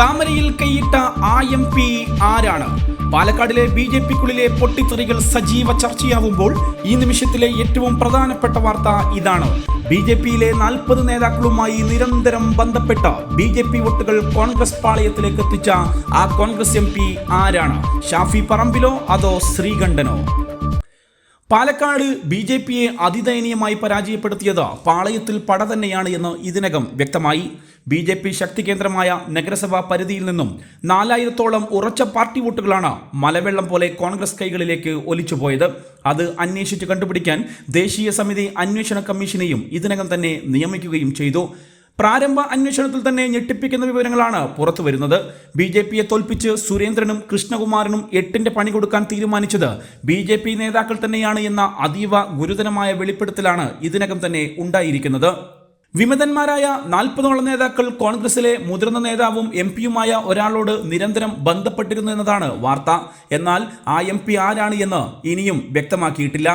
താമരയിൽ കൈയിട്ട ആ M P ആരാണ്? പാലക്കാടിലെ B J പിക്കുള്ളിലെ പൊട്ടിത്തെറികൾ സജീവ ചർച്ചയാവുമ്പോൾ ഈ നിമിഷത്തിലെ ഏറ്റവും പ്രധാനപ്പെട്ട വാർത്ത ഇതാണ്. ബി ജെ പിയിലെ നാൽപ്പത് നേതാക്കളുമായി നിരന്തരം ബന്ധപ്പെട്ട ബി ജെ പി വോട്ടുകൾ കോൺഗ്രസ് പാളയത്തിലേക്ക് എത്തിച്ച ആ കോൺഗ്രസ് എം പി ആരാണ്? ഷാഫി പറമ്പിലോ അതോ ശ്രീകണ്ഠനോ? പാലക്കാട് ബി ജെ പിയെ അതിദയനീയമായി പരാജയപ്പെടുത്തിയത് പാളയത്തിൽ പട തന്നെയാണ് എന്ന് ഇതിനകം വ്യക്തമായി. ബി ജെ പി ശക്തി കേന്ദ്രമായ നഗരസഭാ പരിധിയിൽ നിന്നും നാലായിരത്തോളം ഉറച്ച പാർട്ടി വോട്ടുകളാണ് മലവെള്ളം പോലെ കോൺഗ്രസ് കൈകളിലേക്ക് ഒലിച്ചുപോയത്. അത് അന്വേഷിച്ച് കണ്ടുപിടിക്കാൻ ദേശീയ സമിതി അന്വേഷണ കമ്മീഷനെയും ഇതിനകം തന്നെ നിയമിക്കുകയും ചെയ്തു. പ്രാരംഭ അന്വേഷണത്തിൽ തന്നെ ഞെട്ടിപ്പിക്കുന്ന വിവരങ്ങളാണ് പുറത്തു വരുന്നത്. ബി ജെ പിയെ തോൽപ്പിച്ച് സുരേന്ദ്രനും കൃഷ്ണകുമാറിനും എട്ടിന്റെ പണി കൊടുക്കാൻ തീരുമാനിച്ചത് ബി ജെ പി നേതാക്കൾ തന്നെയാണ് എന്ന അതീവ ഗുരുതരമായ വെളിപ്പെടുത്തലാണ് ഇതിനകം തന്നെ ഉണ്ടായിരിക്കുന്നത്. വിമതന്മാരായ നാൽപ്പതോളം നേതാക്കൾ കോൺഗ്രസിലെ മുതിർന്ന നേതാവും എം പിയുമായ ഒരാളോട് നിരന്തരം ബന്ധപ്പെട്ടിരുന്നു എന്നതാണ് വാർത്ത. എന്നാൽ ആ എം പി ആരാണ് എന്ന് ഇനിയും വ്യക്തമാക്കിയിട്ടില്ല.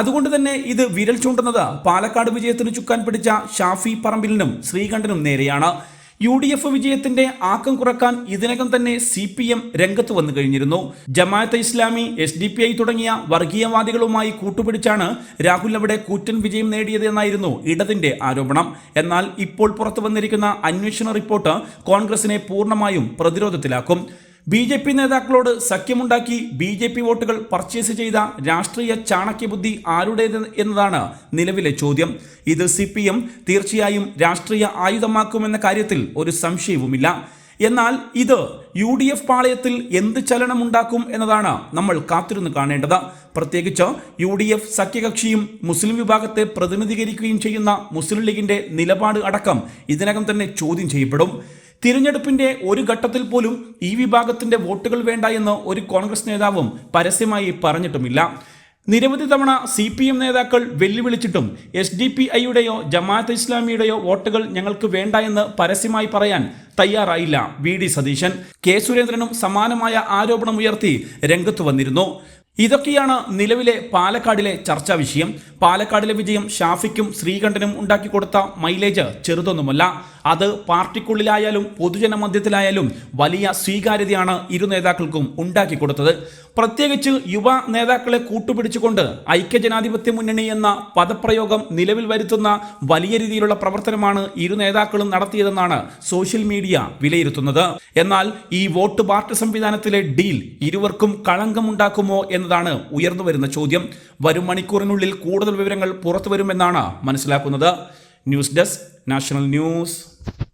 അതുകൊണ്ട് തന്നെ ഇത് വിരൽ ചൂണ്ടുന്നത് പാലക്കാട് വിജയത്തിന് ചുക്കാൻ പിടിച്ച ഷാഫി പറമ്പിലിനും ശ്രീകണ്ഠനും നേരെയാണ്. യു ഡി എഫ് വിജയത്തിന്റെ ആക്കം കുറയ്ക്കാൻ ഇതിനകം തന്നെ സി പി എം രംഗത്ത് വന്നു കഴിഞ്ഞിരുന്നു. Jamaat Islami S D P I തുടങ്ങിയ വർഗീയവാദികളുമായി കൂട്ടുപിടിച്ചാണ് രാഹുൽ അവിടെ കൂറ്റൻ വിജയം നേടിയതെന്നായിരുന്നു ഇടതിന്റെ ആരോപണം. എന്നാൽ ഇപ്പോൾ പുറത്തു വന്നിരിക്കുന്ന അന്വേഷണ റിപ്പോർട്ട് കോൺഗ്രസിനെ പൂർണമായും പ്രതിരോധത്തിലാക്കും. ബി ജെ പി നേതാക്കളോട് സഖ്യമുണ്ടാക്കി ബി ജെ പി വോട്ടുകൾ പർച്ചേസ് ചെയ്ത രാഷ്ട്രീയ ചാണക്യബുദ്ധി ആരുടേത് എന്നതാണ് നിലവിലെ ചോദ്യം. ഇത് സി പി എം തീർച്ചയായും രാഷ്ട്രീയ ആയുധമാക്കുമെന്ന കാര്യത്തിൽ ഒരു സംശയവുമില്ല. എന്നാൽ ഇത് യു ഡി എഫ് പാളയത്തിൽ എന്ത് ചലനമുണ്ടാക്കും എന്നതാണ് നമ്മൾ കാത്തിരുന്ന് കാണേണ്ടത്. പ്രത്യേകിച്ച് യു ഡി എഫ് സഖ്യകക്ഷിയും മുസ്ലിം വിഭാഗത്തെ പ്രതിനിധീകരിക്കുകയും ചെയ്യുന്ന മുസ്ലിം ലീഗിന്റെ നിലപാട് അടക്കം ഇതിനകം തന്നെ ചോദ്യം ചെയ്യപ്പെടും. തിരഞ്ഞെടുപ്പിന്റെ ഒരു ഘട്ടത്തിൽ പോലും ഈ വിഭാഗത്തിന്റെ വോട്ടുകൾ വേണ്ട എന്ന് ഒരു കോൺഗ്രസ് നേതാവും പരസ്യമായി പറഞ്ഞിട്ടുമില്ല. നിരവധി തവണ സി പി എം നേതാക്കൾ വെല്ലുവിളിച്ചിട്ടും എസ് ഡി പി ഐയുടെയോ ജമാഅത്ത് ഇസ്ലാമിയുടെയോ വോട്ടുകൾ ഞങ്ങൾക്ക് വേണ്ട എന്ന് പരസ്യമായി പറയാൻ തയ്യാറായില്ല. വി ഡി സതീശൻ കെ സുരേന്ദ്രനും സമാനമായ ആരോപണം ഉയർത്തി രംഗത്ത് വന്നിരുന്നു. ഇതൊക്കെയാണ് നിലവിലെ പാലക്കാടിലെ ചർച്ചാ വിഷയം. പാലക്കാടിലെ വിജയം ഷാഫിക്കും ശ്രീകണ്ഠനും ഉണ്ടാക്കി കൊടുത്ത മൈലേജ് ചെറുതൊന്നുമല്ല. അത് പാർട്ടിക്കുള്ളിലായാലും പൊതുജന മധ്യത്തിലായാലും വലിയ സ്വീകാര്യതയാണ് ഇരു നേതാക്കൾക്കും ഉണ്ടാക്കി കൊടുത്തത്. പ്രത്യേകിച്ച് യുവ നേതാക്കളെ കൂട്ടുപിടിച്ചുകൊണ്ട് ഐക്യജനാധിപത്യ മുന്നണി എന്ന പദപ്രയോഗം നിലവിൽ വരുത്തുന്ന വലിയ രീതിയിലുള്ള പ്രവർത്തനമാണ് ഇരു നേതാക്കളും നടത്തിയതെന്നാണ് സോഷ്യൽ മീഡിയ വിലയിരുത്തുന്നത്. എന്നാൽ ഈ വോട്ട് പാർട്ടി സംവിധാനത്തിലെ ഡീൽ ഇരുവർക്കും കളങ്കമുണ്ടാക്കുമോ എന്നതാണ് ഉയർന്നു വരുന്ന ചോദ്യം. വരും മണിക്കൂറിനുള്ളിൽ കൂടുതൽ വിവരങ്ങൾ പുറത്തു വരുമെന്നാണ് മനസ്സിലാക്കുന്നത്. News desk national news.